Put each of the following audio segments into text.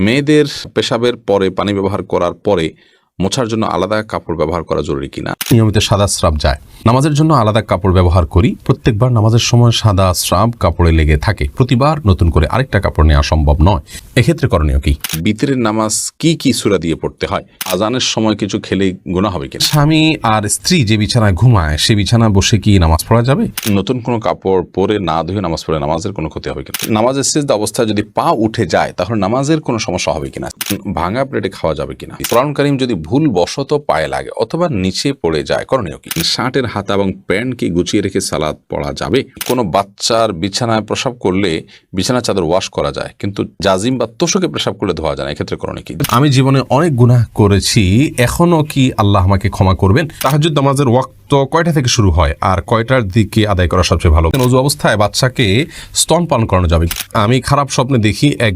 মেয়েদের পেশাবের পরে পানি ব্যবহার করার পরে মোছার জন্য আলাদা কাপড় ব্যবহার করা জরুরি কিনা? নিয়মিত সাদা স্রাব যায়। নামাজের জন্য আলাদা কাপড় ব্যবহার করি। প্রত্যেকবার নামাজের সময় সাদা স্রাব কাপড়ে লেগে থাকে। প্রতিবার নতুন করে আরেকটা কাপড় নেওয়া সম্ভব নয়। এক্ষেত্রে করণীয় কি? বিতরের নামাজ কি কি সুরা দিয়ে পড়তে হয়? আজানের সময় কিছু খেলে গোনা হবে কিনা? স্বামী আর স্ত্রী যে বিছানায় ঘুমায় সে বিছানায় বসে কি নামাজ পড়া যাবে? নতুন কোনো কাপড় পরে না ধুয়ে নামাজ পড়ে নামাজের কোনো ক্ষতি হবে কিনা? নামাজের শেষ অবস্থায় যদি পা উঠে যায় তাহলে নামাজের কোনো সমস্যা হবে কিনা? ভাঙা প্লেটে খাওয়া যাবে কিনা? কোরআন কারিম যদি ভুল বশত পায়ে লাগে অথবা নিচে পড়ে যায়। করণীয় কি? শার্টের হাতা এবং প্যান্ট কি গুছিয়ে রেখে সালাদ পড়া যাবে। কোনো বাচ্চার বিছানায় প্রসাব করলে বিছানা চাদর ওয়াশ করা যায়, কিন্তু জাজিম বা তোষকে প্রসাব করলে ধোয়া যায় না। এক্ষেত্রে করণীয় কি? আমি জীবনে অনেক গুনাহ করেছি এখনও কি আল্লাহ আমাকে ক্ষমা করবেন? তাহাজুদ নামাজের ওয়াক্ত কয়টা থেকে শুরু হয়? আর কয়টার দিকে আদায় করা সবচেয়ে ভালো? নজু অবস্থায় বাচ্চাকে স্তন পান করানো যাবে। আমি খারাপ স্বপ্নে দেখি এক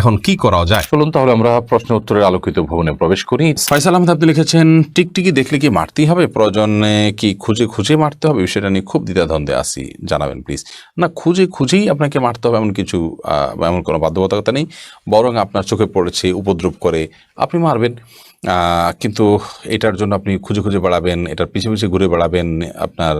এখন কি করা যায়? চলুন তাহলে আমরা প্রশ্ন উত্তরের আলোকিত ভবনে প্রবেশ করি। ফয়সাল আহমেদ আপনি লিখেছেন টিকটিকি দেখলে কি মারতেই হবে? প্রয়োজনে কি খুঁজে খুঁজে মারতে হবে? বিষয়টা নিয়ে খুব দ্বিধাদ্বন্দ্বে আসি জানাবেন প্লিজ না খুঁজে খুঁজেই আপনাকে মারতে হবে এমন কিছু এমন কোনো বাধ্যবাধকতা নেই। বরং আপনার চোখে পড়েছে উপদ্রব করে আপনি মারবেন। কিন্তু এটার জন্য আপনি খুঁজে খুঁজে বেড়াবেন, এটার পিছে পিছে ঘুরে বেড়াবেন, আপনার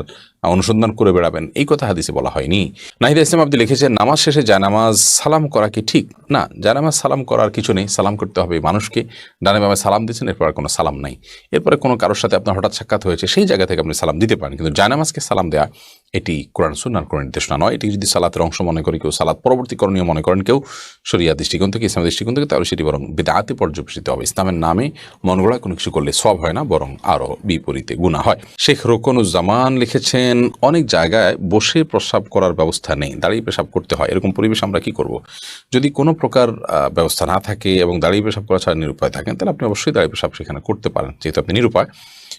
অনুসন্ধান করে বেড়াবেন। এই কথা হাদিসে বলা হয়নি। নাহিদা ইসলাম আপনি লিখেছেন, নামাজ শেষে জানামাজ সালাম করা কি ঠিক? না, জানামাজ সালাম করার কিছু নেই। সালাম করতে হবে মানুষকে। ডানে বামে সালাম দিচ্ছেন এরপর কোনো সালাম নাই। এরপরে কোনো কারোর সাথে আপনার হঠাৎ সাক্ষাৎ হয়েছে, সেই জায়গা থেকে আপনি সালাম দিতে পারেন। কিন্তু জানামাজকে সালাম দেওয়া এটি কোরআন সুন্নার কোনো নির্দেশনা নয়। এটি যদি সালাতের অংশ মনে করে কেউ, সালাত পরবর্তী করণীয় মনে করেন কেউ শরিয়া দৃষ্টিকোণ থেকে, ইসলামের দৃষ্টিকোণ থেকে, তাহলে সেটি বরং বেদাতে পর্যবেসিত হবে। ইসলামের নামে মন গড়া কোনো কিছু করলে সব হয় না, বরং আরও বিপরীতে গুণা হয়। শেখ রোকনুজ্জামান লিখেছেন, অনেক জায়গায় বসে প্রস্রাব করার ব্যবস্থা নেই, দাঁড়িয়ে পেশাব করতে হয়। এরকম পরিবেশ আমরা কি করব? যদি কোনো প্রকার ব্যবস্থা না থাকে এবং দাঁড়িয়ে পেশাব করা ছাড়া নিরুপায় থাকেন, তাহলে আপনি অবশ্যই দাঁড়িয়ে পেশাব সেখানে করতে পারেন, যেহেতু আপনি নিরুপায়।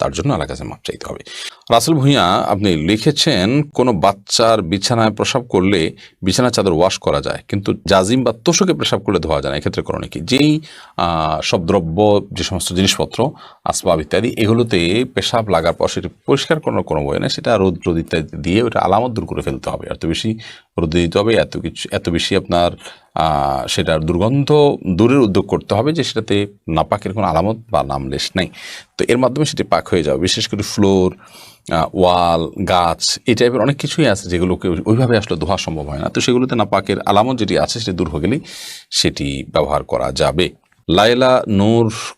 তার জন্য আল্লাহ কাছে মাপ চাইতে হবে। রাসেল ভূঁইয়া, আপনি লিখেছেন, কোনো বাচ্চার বিছানায় প্রসাব করলে বিছানা চাদর ওয়াশ করা যায়, কিন্তু জাজিম বা তোষকে প্রসাব করলে ধোয়া যায় না, এক্ষেত্রে করণীয় কি? যেই সব দ্রব্য, যে সমস্ত জিনিসপত্র, আসবাব ইত্যাদি, এগুলোতে পেশাব লাগার পর সেটি পরিষ্কার করার কোনো বই নেই সেটা রোদ রোদ ইত্যাদি দিয়ে ওটা আলামত দূর করে ফেলতে হবে। এত বেশি রোদে দিতে হবে, এত কিছু, এত বেশি আপনার সেটার দুর্গন্ধ দূরের উদ্যোগ করতে হবে যে সেটাতে নাপাকের কোনো আলামত বা নামলেশ নেই। তো এর মাধ্যমে সেটি পাক হয়ে যাবে, বিশেষ করে ফ্লোর ওয়াল, গাছ, এই টাইপের অনেক কিছুই আছে যেগুলোকে ওইভাবে আসলে ধোয়া সম্ভব হয় না। তো সেগুলোতে নাপাকের আলামত যেটি আছে সেটি দূর হয়ে গেলেই সেটি ব্যবহার করা যাবে। লাইলা নূর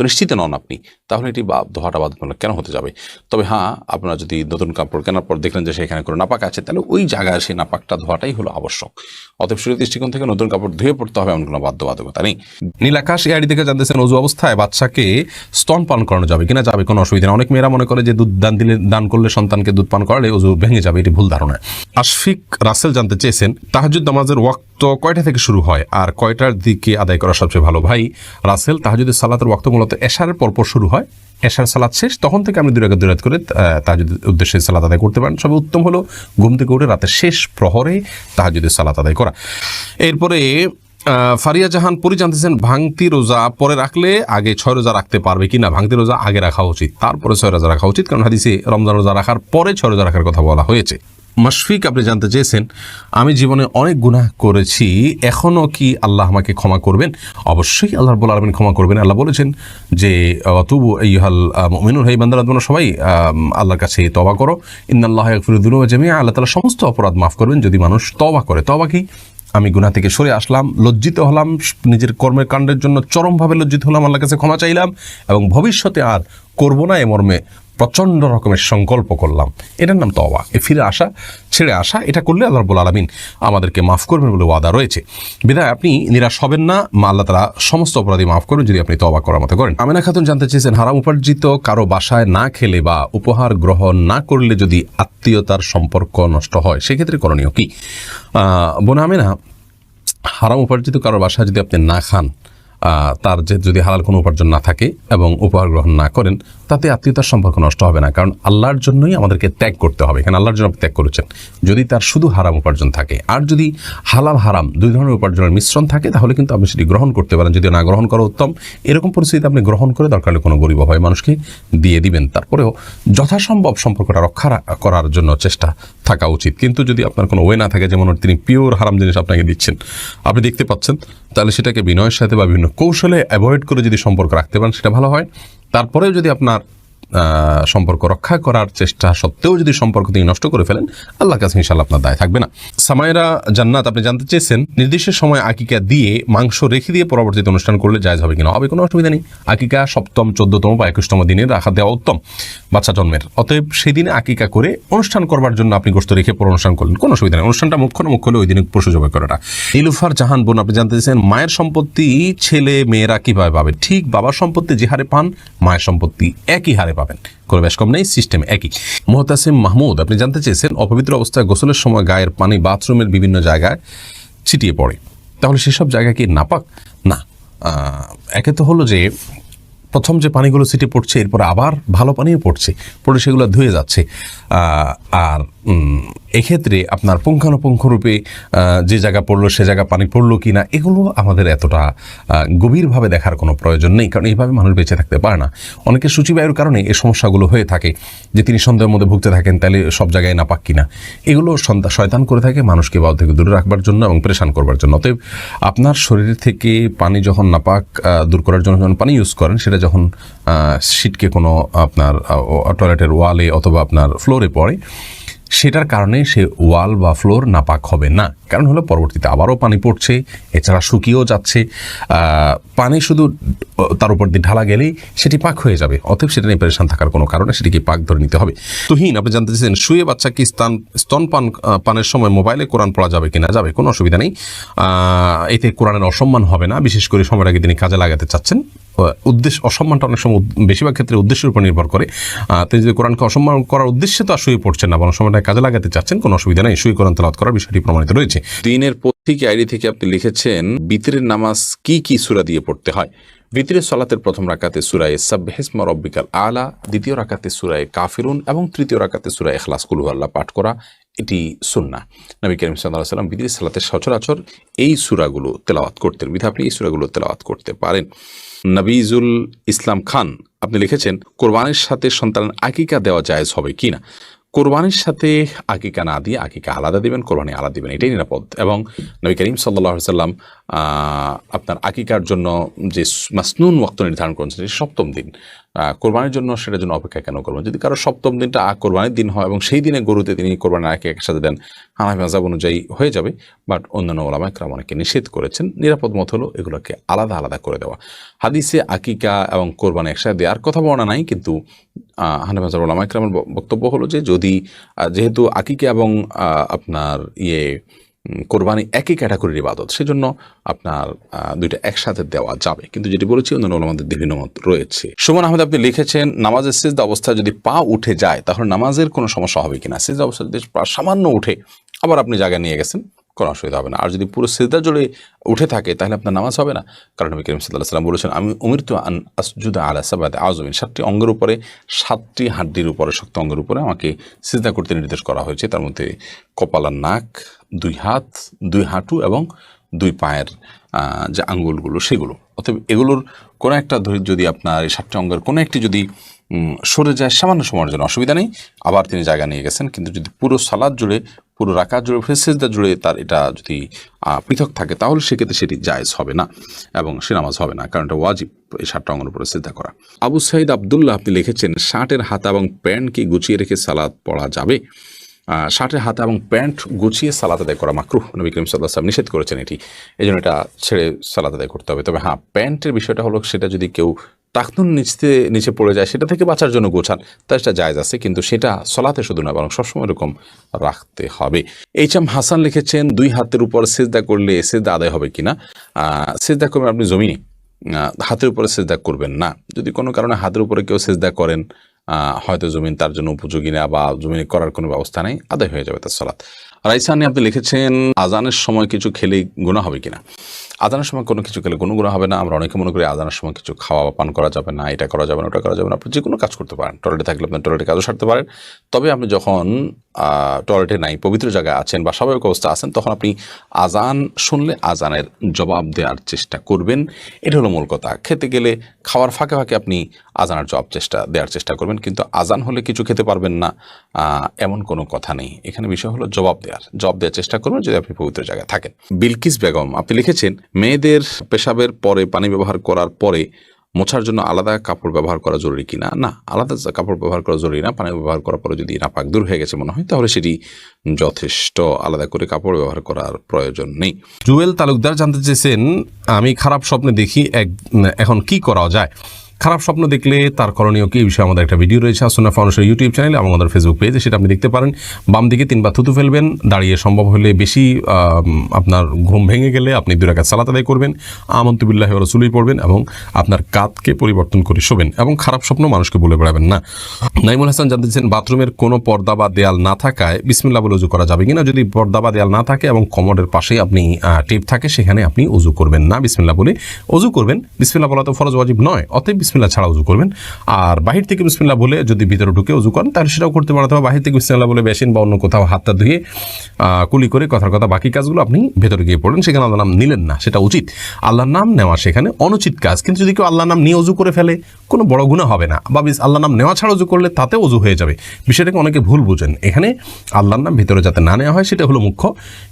তো নিশ্চিত নন আপনি। তাহলে এটি ধোয়াটা বাধ্যতামূলক কেন হতে যাবে? তবে হ্যাঁ আপনারা যদি নতুন কাপড় কেনার পর দেখলেন যে সেখানে কোনো নাপাক আছে, তাহলে ওই জায়গায় সেই নাপাকটা ধোয়াটাই হলো আবশ্যক। অতএব শরীর দৃষ্টিকোণ থেকে নতুন কাপড় ধুয়ে পড়তে হবে এমন কোনো বাধ্যবাধকতা নেই। নীলাকাশ এআইডি থেকে জানতেছেন অজু অবস্থায়, বাচ্চাকে স্তন পান করানো যাবে কিনা যাবে কোনো অসুবিধা নেই। অনেক মেয়েরা মনে করে যে দুধ দান দিলে দান করলে সন্তানকে দুধ পান করালে অজু ভেঙে যাবে, এটি ভুল ধারণা। আশফিক রাসেল জানতে চেয়েছেন, তাহাজুদ নামাজের ওয়াক্ত কয়টা থেকে শুরু হয়? আর কয়টার দিকে আদায় করা সবচেয়ে ভালো? ভাই, রাসেল, তাহাজুদের সালাতের ওয়াক্ত মূলত এশারের পরপর শুরু হয়। এশার সালাদ শেষ, তখন থেকে আপনি দুই রাকাত দুই রাত করে তাহাজুদের উদ্দেশ্যে সালাত আদায় করতে পারেন। সবে উত্তম হলো ঘুম থেকে উঠে রাতের শেষ প্রহরে তাহাজুদের সালাত আদায় করা। এরপরে ফারিয়া জাহান পরি জানতেছেন ভাঙতি রোজা পরে রাখলে আগে ছয় রোজা রাখতে পারবে কি না ভাঙতি রোজা আগে রাখা উচিত, তারপরে ছয় রোজা রাখা উচিত, কারণ হাদিসে রমজান রোজা রাখার পরে ছয় রোজা রাখার কথা বলা হয়েছে। মাশফিক আপনি জানতে চেয়েছেন, আমি জীবনে অনেক গুনাহ করেছি এখনও কি আল্লাহ আমাকে ক্ষমা করবেন? অবশ্যই আল্লাহ রব্বুল আলমিন ক্ষমা করবেন। আল্লাহ বলেছেন যে তবু এই হাল মিনুর হাই বান্দারা তোমরা সবাই আল্লাহর কাছে তবা করো। ইন্নাল্লাহ ফিরুদ্দিন জামিয়া আল্লাহ তালা সমস্ত অপরাধ মাফ করবেন যদি মানুষ তবা করে। তবা কি? আমি গুনাহ থেকে সরে আসলাম, লজ্জিত হলাম, নিজের কর্মের কাণ্ডের জন্য চরমভাবে লজ্জিত হলাম, আল্লাহর কাছে ক্ষমা চাইলাম এবং ভবিষ্যতে আর করব না এ মর্মে প্রচণ্ড রকমের সংকল্প করলাম। এটার নাম তওবা। এ ফিরে আসা, ছেড়ে আসা, এটা করলে আল্লাহ রব্বুল আলমিন আমাদেরকে মাফ করবেন বলে ওয়াদা রয়েছে। বিধায় আপনি নিরাশ হবেন না। মা আল্লাহ তালা সমস্ত অপরাধী মাফ করবেন যদি আপনি তবা করার মতো করেন। আমিনা খাতুন জানতে চেয়েছেন, হারাম উপার্জিত কারও বাসায় না খেলে বা উপহার গ্রহণ না করলে যদি আত্মীয়তার সম্পর্ক নষ্ট হয়, সেক্ষেত্রে করণীয় কি? বোন আমিনা, হারাম উপার্জিত কারও বাসায় যদি আপনি না খান তার যে যদি হালাল কোনো উপার্জন না থাকে এবং উপহার গ্রহণ না করেন, তাতে আত্মীয়তার সম্পর্ক নষ্ট হবে না। কারণ আল্লাহর জন্যই আমাদেরকে ত্যাগ করতে হবে। এখানে আল্লাহর জন্য ত্যাগ করেছেন। যদি তার শুধু হারাম উপার্জন থাকে, আর যদি হালাল হারাম দুই ধরনের উপার্জনের মিশ্রণ থাকে, তাহলে কিন্তু আপনি সেটি গ্রহণ করতে পারেন। যদি না গ্রহণ করা উত্তম, এরকম পরিস্থিতিতে আপনি গ্রহণ করে দরকার কোনো গরিব অভাবে মানুষকে দিয়ে দিবেন। তারপরেও যথাসম্ভব সম্পর্কটা রক্ষা করার জন্য চেষ্টা থাকা উচিত। কিন্তু যদি আপনার কোনো ওয়ে না থাকে, যেমন তিনি পিওর হারাম জিনিস আপনাকে দিচ্ছেন, আপনি দেখতে পাচ্ছেন তাহলে সেটাকে বিনয়ের সাথে বা বিভিন্ন কৌশলে অ্যাভয়েড করে যদি সম্পর্ক রাখতে পারেন, সেটা ভালো হয়। তারপরেও যদি আপনার সম্পর্ক রক্ষা করার চেষ্টা সত্ত্বেও যদি সম্পর্ক তিনি নষ্ট করে ফেলেন আল্লাহ কাছে ইনশাল্লাহ আপনার দায় থাকবে না। সামায়রা জান্নাত, আপনি জানতে চেয়েছেন, নির্দিষ্ট সময় আকিকা দিয়ে মাংস রেখে দিয়ে পরবর্তীতে অনুষ্ঠান করলে জায়জ হবে কিনা? হবে, কোনো অসুবিধা নেই। আকিকা সপ্তম, চোদ্দতম বা একুশতম দিনে রাখা দেওয়া উত্তম। বাচ্চা জন্মের। অতএব সেদিনে আকিকা করে অনুষ্ঠান করবার জন্য আপনি গোস্ত রেখে পর অনুষ্ঠান করলেন। কোনো অসুবিধা নেই। অনুষ্ঠানটা মুখ্য মুখ্য হলে ওই দিনে পশু জবাই করাটা। নীলুফার জাহান বোন, আপনি জানতে চেয়েছেন, মায়ের সম্পত্তি ছেলে মেয়েরা কীভাবে পাবে? ঠিক বাবার সম্পত্তি যে হারে পান, মায়ের সম্পত্তি একই হারে পাবেন। কোনো বেশ কম নেই সিস্টেম একই। মোহতাসিম মাহমুদ, আপনি জানতে চেয়েছেন, অপবিত্র অবস্থায় গোসলের সময় গায়ের পানি বাথরুমের বিভিন্ন জায়গায় ছিটিয়ে পড়ে। তাহলে সেসব জায়গা কি নাপাক? না। একে তো হলো যে প্রথম যে পানিগুলো সিটে পড়ছে, এরপর আবার ভালো পানিও পড়ছে, পড়ে সেগুলো ধুয়ে যাচ্ছে। আর এক্ষেত্রে আপনার পুঙ্খানুপুঙ্খরূপে যে জায়গা পড়ল, সে জায়গা পানি পড়ল কি না এগুলো আমাদের এতটা গভীরভাবে দেখার কোনো প্রয়োজন নেই, কারণ এইভাবে মানুষ বেঁচে থাকতে পারে না। অনেকে সূচিবায়ুর কারণে এই সমস্যাগুলো হয়ে থাকে, যে তিনি সন্দেহের মধ্যে ভুগতে থাকেন, তাহলে সব জায়গায় না পাক কিনা। এগুলো শয়তান করে থাকে মানুষকে বাউ থেকে দূরে রাখবার জন্য এবং প্রেশান করবার জন্য। অতএব আপনার শরীর থেকে পানি যখন নাপাক দূর করার জন্য যখন পানি ইউজ করেন, সেটা যখন সিটকে কোনো আপনার টয়লেটের ওয়ালে অথবা আপনার ফ্লোরে পড়ে, সেটার কারণে সে ওয়াল বা ফ্লোর নাপাক হবে না। কারণ হলো পরবর্তীতে আবারও পানি পড়ছে এছাড়া শুকিয়েও যাচ্ছে। পানি শুধু তার উপর দিয়ে ঢালা গেলেই সেটি পাক হয়ে যাবে। অতএব সেটা নিয়ে পরেশান থাকার কোনো কারণে সেটিকে পাক ধরে নিতে হবে। তুহিন আপনি জানতে চাইছেন শুয়ে বাচ্চা কি স্থান স্তনপান আহ, পানের সময় মোবাইলে কোরআন পড়া যাবে কিনা? যাবে কোনো অসুবিধা নেই। এতে কোরআনের অসম্মান হবে না বিশেষ করে সময়টাকে তিনি কাজে লাগাতে চাচ্ছেন। উদ্দেশ্য অসম্মানটা অনেক সময় বেশিরভাগ ক্ষেত্রে উদ্দেশ্যের উপর নির্ভর করে। তিনি যদি কোরআনকে অসম্মান করার উদ্দেশ্যে তো আর শুয়ে পড়ছেন না বরং সময়টা কাজে লাগাতে চাচ্ছেন কোনো অসুবিধা নেই। শুয়ে কোরআন তেলাওয়াত করার বিষয়টি প্রমাণিত রয়েছে। দিনের পত্রিকা আইডি থেকে আপনি লিখেছেন, বিতরের নামাজ কি কি সুরা দিয়ে পড়তে হয়? বিতরের সলাতের প্রথম রাকাতে সুরায় সাবহেসমা রব্বিকাল আলা, দ্বিতীয় রাকাতে সুরায় কাফিরুন এবং তৃতীয় রাকাতে সুরায় এখলাস কুলু আল্লাহ পাঠ করা এটি সুন্না নবী করিম সাল্লাহ সাল্লাম বিতরের সালাতের সচরাচর এই সুরাগুলো তেলাওয়াত করতেন। বিধা আপনি এই সুরাগুলো তেলাওয়াত করতে পারেন। নবীজুল ইসলাম খান, আপনি লিখেছেন, কোরবানির সাথে সন্তান আকিকা দেওয়া জায়েজ হবে কি না কোরবানির সাথে আকিকা না দিয়ে আকিকা আলাদা দেবেন, কোরবানি আলাদা দিবেন, এটাই নিরাপদ। এবং নবী করিম সাল্লাম আপনার আকিকার জন্য যে মাসনুন ওয়াক্ত নির্ধারণ করেছেন, সেটি সপ্তম দিন। কোরবানির জন্য সেটার জন্য অপেক্ষা কেন করবেন? যদি কারও সপ্তম দিনটা কোরবানির দিন হয় এবং সেই দিনে গরুতে তিনি কোরবানির আগে একসাথে দেন হানাফি মাজাব অনুযায়ী হয়ে যাবে। বাট অন্যান্য ওলামা একরাম অনেকে নিষেধ করেছেন, নিরাপদ মত হলো এগুলোকে আলাদা আলাদা করে দেওয়া। হাদিসে আকিকা এবং কোরবানি একসাথে দেওয়ার কথা বলা নাই, কিন্তু হানাফি মাজাব ওলামা একরামের ব- বক্তব্য হলো যে যদি যেহেতু আকিকে এবং আপনার ইয়ে কোরবানি একই ক্যাটাগরির ইবাদত, সেজন্য আপনার দুইটা একসাথে দেওয়া যাবে। কিন্তু যেটি বলেছি, অন্যান্য আমাদের বিভিন্ন মত রয়েছে। সুমন আহমেদ, আপনি লিখেছেন, নামাজের সিজদা অবস্থায় যদি পা উঠে যায়, তাহলে নামাজের কোনো সমস্যা হবে কিনা? সিজদা অবস্থায় যদি সামান্য উঠে, আবার আপনি জায়গায় নিয়ে গেছেন কোনো অসুবিধা হবে না। আর যদি পুরো সিজদা জুড়ে উঠে থাকে, তাহলে আপনার নামাজ হবে না। কারণ নবী করিম সাল্লাহ সাল্লাম বলেছেন, আমি উমির তো আন আসজুদা আলা সাবাদ আজমিন সাতটি অঙ্গের উপরে, সাতটি হাড্ডির উপরে, শক্ত অঙ্গের উপরে আমাকে সিজদা করতে নির্দেশ করা হয়েছে। তার মধ্যে কপালার নাক, দুই হাত, দুই হাঁটু এবং দুই পায়ের যে আঙ্গুলগুলো, সেগুলো। অতএব এগুলোর কোনো একটা যদি আপনার এই সাতটি অঙ্গের কোনো একটি যদি সরে যায়, সামান্য সময়ের জন্য অসুবিধা নেই। আবার তিনি জায়গা নিয়ে গেছেন। কিন্তু যদি পুরো সালাদ জুড়ে পুরো রাকাত জুড়ে ফেসেজদা জুড়ে তার এটা যদি পৃথক থাকে, তাহলে সেক্ষেত্রে সেটি জায়েজ হবে না এবং সে নামাজ হবে না। কারণ এটা ওয়াজিব এই সাতটা অঙ্গের উপরে সিদ্ধা করা। আবু সাইদ আবদুল্লাহ আপনি লিখেছেন, শার্টের হাতা এবং প্যান্ট কি গুছিয়ে রেখে সালাদ পড়া যাবে? শার্টের হাতা এবং প্যান্ট গুছিয়ে সালাত আদায় করা মাকরুহ। নবী করিম সাল্লাহ সাল্লাম নিষেধ করেছেন এটি। এই জন্য এটা ছেড়ে সালাত আদায় করতে হবে। তবে হ্যাঁ প্যান্টের বিষয়টা হলো সেটা যদি কেউ টাকনুন নিচে নিচে পড়ে যায়, সেটা থেকে বাঁচার জন্য গোছান। তা সেটা জায়জ আছে, কিন্তু সেটা সলাতে শুধু না, বরং সবসময় এরকম রাখতে হবে। এইচ এম হাসান লিখেছেন, দুই হাতের উপর সেজদা করলে সেজদা আদায় হবে কিনা? সেজদা করবেন আপনি জমিনে। হাতের উপরে সেজদা করবেন না। যদি কোনো কারণে হাতের উপরে কেউ সেজদা করেন হয়তো জমিন তার জন্য উপযোগী না বা জমিনে করার কোনো ব্যবস্থা নেই, আদায় হয়ে যাবে তার সালাত রাইসানি আপনি লিখেছেন, আজানের সময় কিছু খেলে গুণা হবে কিনা? আজানের সময় কোনো কিছু খেলে গুণগুণ গুণা হবে না। আমরা অনেকে মনে করি আজানের সময় কিছু খাওয়া বা পান করা যাবে না, এটা করা যাবে না, ওটা করা যাবে না। আপনি যে কোনো কাজ করতে পারেন। টয়লেটে থাকলে আপনি টয়লেটে কাজও সারতে পারেন। তবে আপনি যখন টয়লেটে নাই, পবিত্র জায়গায় আছেন বা স্বাভাবিক অবস্থা আছেন, তখন আপনি আজান শুনলে আজানের জবাব দেওয়ার চেষ্টা করবেন। এটা হলো মূল কথা। খেতে গেলে খাওয়ার ফাঁকে ফাঁকে আপনি আজানের জবাব চেষ্টা, দেওয়ার চেষ্টা করবেন, কিন্তু আজান হলে কিছু খেতে পারবেন না এমন কোনো কথা নেই। এখানে বিষয় হলো জবাব দেওয়ার। জবাব দেওয়ার চেষ্টা করবেন যদি আপনি পবিত্র জায়গায় থাকেন। বিলকিস বেগম, আপনি লিখেছেন, মেয়েদের পেশাবের পরে পানি ব্যবহার করার পরে মোছার জন্য আলাদা কাপড় ব্যবহার করা জরুরি কিনা? না, আলাদা কাপড় ব্যবহার করা জরুরি না। পানি ব্যবহার করার পরে যদি নাপাক দূর হয়ে গেছে মনে হয়, তাহলে সেটি যথেষ্ট আলাদা করে কাপড় ব্যবহার করার প্রয়োজন নেই। জুয়েল তালুকদার জানতে চেয়েছেন, আমি খারাপ স্বপ্নে দেখি এক, এখন কি করা যায়? খারাপ স্বপ্ন দেখলে তার করণীয় কি এই বিষয়ে আমাদের একটা ভিডিও রয়েছে আসুনা ফাউন্ডেশন ইউটিউব চ্যানেলে এবং আমাদের ফেসবুক পেজে, সেটা আপনি দেখতে পারেন। বাম দিকে তিনবার থুতু ফেলবেন, দাঁড়িয়ে সম্ভব হলে বেশি আপনার ঘুম ভেঙে গেলে আপনি দুই রাকাত সালাত আদায় করবেন আমন্তুবিল্লাহ রসুলই পড়বেন এবং আপনার কাতকে পরিবর্তন করে শোবেন এবং খারাপ স্বপ্ন মানুষকে বলে বেড়াবেন না। নাইমুল হাসান জানতে বাথরুমের কোনো পর্দা বা দেয়াল না থাকায় বিসমিল্লা বলে উজু করা যাবে কিনা? যদি পর্দা বা দেয়াল না থাকে এবং কমোডের পাশেই আপনি টেপ থাকে, সেখানে আপনি উজু করবেন না। বিসমিল্লা বলে উজু করবেন। বিসমিল্লা বলা তো ফরজ, ওয়াজিব নয়। অতএব বিসমিল্লা ছাড়া উজু করবেন। আর বাহির থেকে বিসমিল্লা বলে যদি ভিতরে ঢুকে উজু করেন, তাহলে সেটাও করতে পারেন। অথবা বাহির থেকে বিসমিল্লা বলে বেসিন বা অন্য কোথাও হাতটা ধুয়ে কুলি করে কথার কথা বাকি কাজগুলো আপনি ভেতরে গিয়ে পড়েন। সেখানে আল্লাহ নাম নিলেন না, সেটা উচিত। আল্লাহর নাম নেওয়া সেখানে অনুচিত কাজ। কিন্তু যদি কেউ আল্লাহর নাম নিয়ে উজু করে ফেলে কোনো বড় গুণা হবে না। বা আল্লাহর নাম নেওয়া ছাড়া উজু করলে তাতে উজু হয়ে যাবে। বিষয়টাকে অনেকে ভুল বুঝেন। এখানে আল্লাহর নাম ভিতরে যাতে না নেওয়া হয়, সেটা হলো মুখ্য।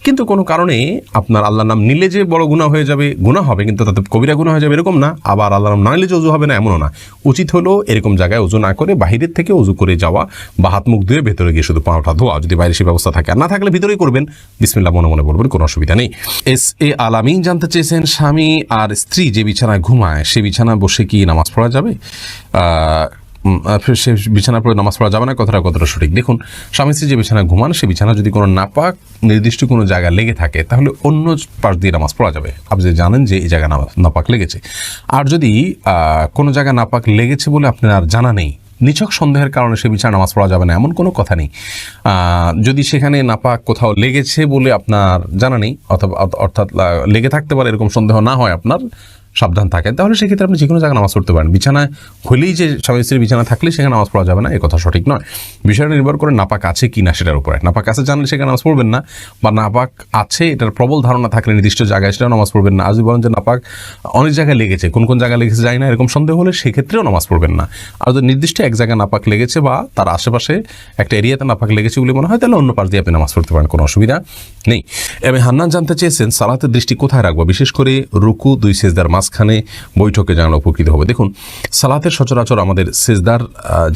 কিন্তু কোনো কারণে আপনার আল্লাহর নাম নিলে যে বড় গুণা হয়ে যাবে গুণা হবে, কিন্তু তাতে কবিরা গুণা হয়ে যাবে এরকম না। আবার আল্লাহর নাম না নিলে যে উজু হবে না, এমনও না। উচিত হলো এরকম জায়গায় উজু না করে বাহিরের থেকে উজু করে যাওয়া বা হাত মুখ ধুয়ে ভেতরে গিয়ে শুধু পাওয়াটা ধোয়া। যদি বাইরে সে ব্যবস্থা থাকে। আর না থাকলে ভিতরেই করবেন। বিসমিল্লা মনে মনে বলবেন, কোনো অসুবিধা নেই। এস এ আলামিন জানতে চেয়েছেন স্বামী আর স্ত্রী যে বিছানায় ঘুমায়, সে বিছানায় বসে কি নামাজ পড়া যাবে? সে বিছানা পড়ে নামাজ পড়া যাবে না, কথাটা কতটা সঠিক? দেখুন, স্বামী স্ত্রী যে বিছানা ঘুমান, সে বিছানা যদি কোনো নাপাক, নির্দিষ্ট কোনো জায়গা লেগে থাকে, তাহলে অন্য পাশ দিয়ে নামাজ পড়া যাবে। আপনি জানেন যে এই জায়গা নাপাক লেগেছে। আর যদি কোনো জায়গায় নাপাক লেগেছে বলে আপনার আর জানা নেই, নিছক সন্দেহের কারণে সে বিছানা নামাজ পড়া যাবে না, এমন কোনো কথা নেই। যদি সেখানে নাপাক কোথাও লেগেছে বলে আপনার জানা নেই, অথবা অর্থাৎ লেগে থাকতে পারে, এরকম সন্দেহ না হয় আপনার সাবধান থাকেন, তাহলে সেক্ষেত্রে আপনি যে কোনো জায়গায় নামাজ পড়তে পারেন। বিছানায় হলেই যে স্বামী স্ত্রীর বিছানা থাকলে সেখানে নামাজ পড়া যাবে না, এ কথা সঠিক নয়। বিষয়টা নির্ভর করে নাপাক আছে কি না সেটার উপরে। নাপাক আছে জানলে সেখানে নামাজ পড়বেন না, বা নাপাক আছে, এটার প্রবল ধারণা থাকলে, নির্দিষ্ট জায়গায় সেটাও নামাজ পড়বেন না। আজ বলেন যে নাপাক অনেক জায়গায় লেগেছে, কোন কোন জায়গায় লেগেছে যায় না, এরকম সন্দেহ হলে সেক্ষেত্রেও নামাজ পড়বেন না। আর যদি নির্দিষ্ট এক জায়গায় নাপাক লেগেছে বা তার আশেপাশে একটা এরিয়াতে নাপাক লেগেছে বলে মনে হয়, তাহলে অন্য পাশ দিয়ে আপনি নামাজ পড়তে পারেন, কোনো অসুবিধা নেই। এবং হান্নান জানতে চেয়েছেন, সালাতের দৃষ্টি কোথায় রাখব? বিশেষ করে রুকু, দুই সেজদার মাঝখানে বৈঠকে জানানো উপকৃত হবে। দেখুন, সালাতের সচরাচর আমাদের সেজদার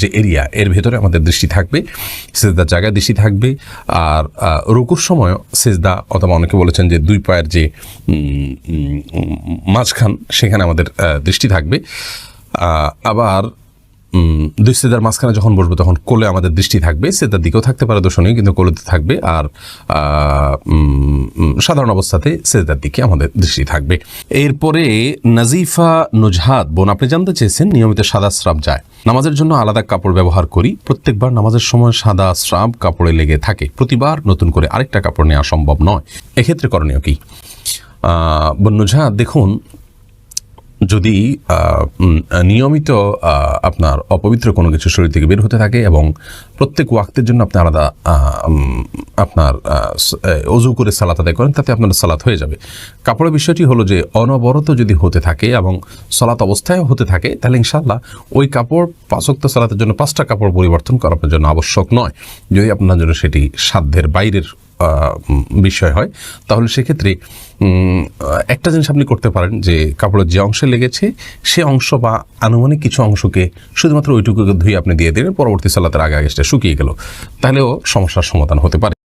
যে এরিয়া, এর ভেতরে আমাদের দৃষ্টি থাকবে, সেজদার জায়গায় দৃষ্টি থাকবে, আর রুকুর সময় সেজদা, অথবা অনেকে বলেছেন যে দুই পায়ের যে মাঝখান, সেখানে আমাদের দৃষ্টি থাকবে। আবার দুই সেদার মাঝখানে যখন বসবো তখন কোলে আমাদের দৃষ্টি থাকবে সেদার দিকেও থাকতে পারে নেই কিন্তু কোলেতে থাকবে আর সাধারণ অবস্থাতে সেদার দিকে আমাদের দৃষ্টি থাকবে। এরপরে নাজিফা নুজহাত বোন আপনি জানতে চেয়েছেন নিয়মিত সাদা স্রাব যায়। নামাজের জন্য আলাদা কাপড় ব্যবহার করি প্রত্যেকবার নামাজের সময় সাদা স্রাব কাপড়ে লেগে থাকে প্রতিবার নতুন করে আরেকটা কাপড় নেওয়া সম্ভব নয়। এক্ষেত্রে করণীয় কি? আহ, বোন দেখুন যদি নিয়মিত আপনার অপবিত্র কোনো কিছু শরীর থেকে বের হতে থাকে এবং প্রত্যেক ওয়াক্তের জন্য আপনি আলাদা আপনার অজু করে সালাত আদায় করেন, তাতে আপনার সালাত হয়ে যাবে। কাপড়ের বিষয়টি হলো যে, অনবরত যদি হতে থাকে এবং সালাত অবস্থায় হতে থাকে, তাহলে ইনশাল্লাহ ওই কাপড় পাঁচক্ত সালাতের জন্য পাঁচটা কাপড় পরিবর্তন করা আপনার জন্য আবশ্যক নয়। যদি আপনার জন্য সেটি সাধ্যের বাইরের বিষয় হয়, তাহলে সেক্ষেত্রে একটা জিনিস আপনি করতে পারেন যে, কাপড়ের যে অংশে লেগেছে, সে অংশ বা আনুমানিক কিছু অংশকে শুধুমাত্র ওইটুকু ধুয়ে আপনি দিয়ে দিলেন, পরবর্তী সালাতের আগে আগে সেটা শুকিয়ে গেল। তাহলেও সমস্যার সমাধান হতে পারে।